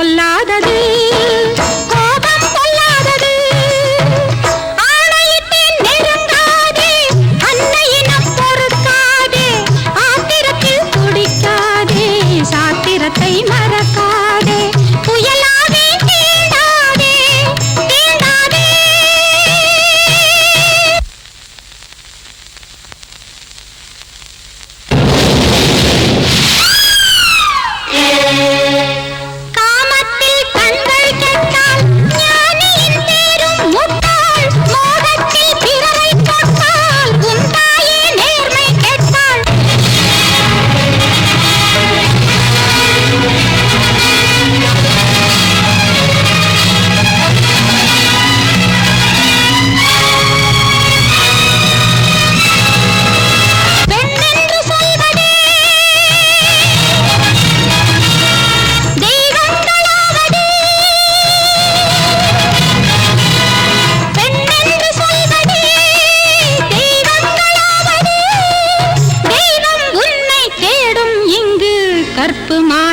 கோபம் பொல்லாதது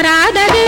மாறாதது